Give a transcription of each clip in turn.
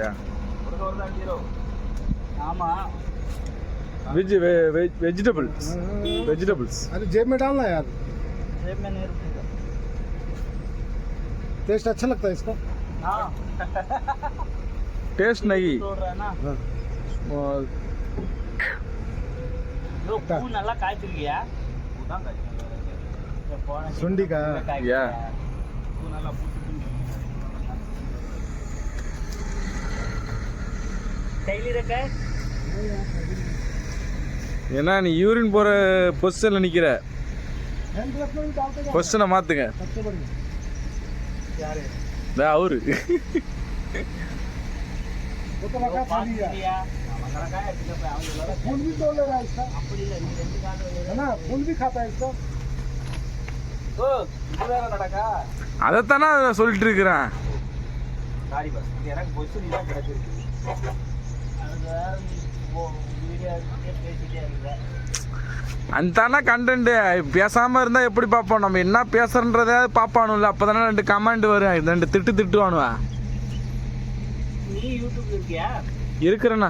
யா ஆமா veg veg vegetables vegetables अरे जेब में डालना यार जेब में नहीं रुकेगा टेस्ट अच्छा लगता है इसका हाँ டேஸ்ட் நகி तोड़ रहा है ना ஏன்னா நீ யூரின் போகிற பொசிஷனில் நிற்கிற हैंड ग्लव्स में भी डालते क्या பொசிஷனை மாற்றுங்க सबसे बढ़िया யாரு வே அவரு वो तो लगा खा लिया फूल भी तोड़ ले रहा है इसका அப்படி இல்லை நீ ரெண்டு காலம் है ना फूल भी खाता है इसका ஓ இது வேற நடக்கா அதைத்தானே சொல்லிட்டு இருக்கிறேன் சாரி பஸ் எனக்கு பொசிஷன் தான் கிடைச்சிருக்கு அது வேற நீ ஓ வீடியோ பேசிட்டே இருக்க அந்த கண்டென்ட் பேசாமல் இருந்தால் எப்படி பார்ப்போம்? நம்ம என்ன பேசுறன்றதே பார்ப்பானுல்ல. அப்போ தானே ரெண்டு கமெண்ட் வரும். ரெண்டு திட்டு திட்டுவானுவா. இருக்கிறேண்ணா.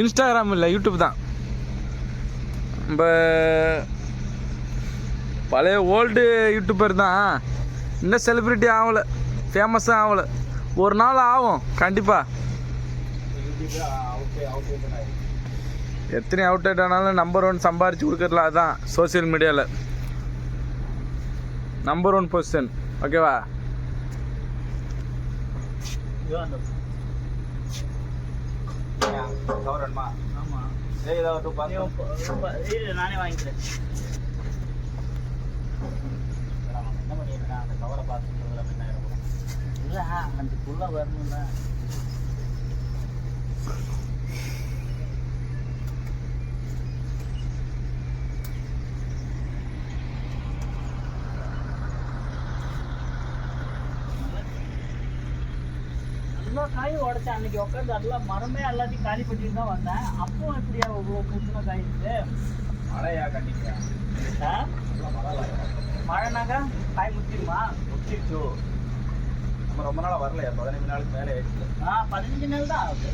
இன்ஸ்டாகிராம் இல்லை யூடியூப் தான். நம்ம பழைய ஓல்டு யூடியூபர் தான். இன்னும் செலிப்ரிட்டி ஆகலை. ஃபேமஸும் ஆகலை. ஒரு நாள் ஆகும். கண்டிப்பாக எத்தனை அவுட் அவுட் ஆனாலும் நம்பர் ஒன் சம்பாரிச்சு கொடுக்கறதுல அதுதான் சோஷியல் மீடியாவில் நம்பர் ஒன் பொசிஷன் ஓகேவா நானே வாங்கிக்கிறேன். என்ன பண்ணிருக்கேன் அந்த கவரை இருக்கும் இல்லை அந்த புள்ள வரணும்ல. எல்லா காயும் உடைச்சேன் அன்னைக்கு உட்காந்து அதெல்லாம் மரமே எல்லாத்தையும் காலி பண்ணிட்டு தான் வந்தேன். அப்போ எப்படியா இவ்வளோ பூச்சின காய் இருக்கு? மழையா கண்டிப்பா மழைனாக்கா காய் முத்திருமா முத்திருச்சு நம்ம ரொம்ப நாள் வரலையா? பதினஞ்சு நாளுக்கு மேலே ஆயிடுச்சு. ஆ பதினஞ்சு நாள் தான் ஆகுது.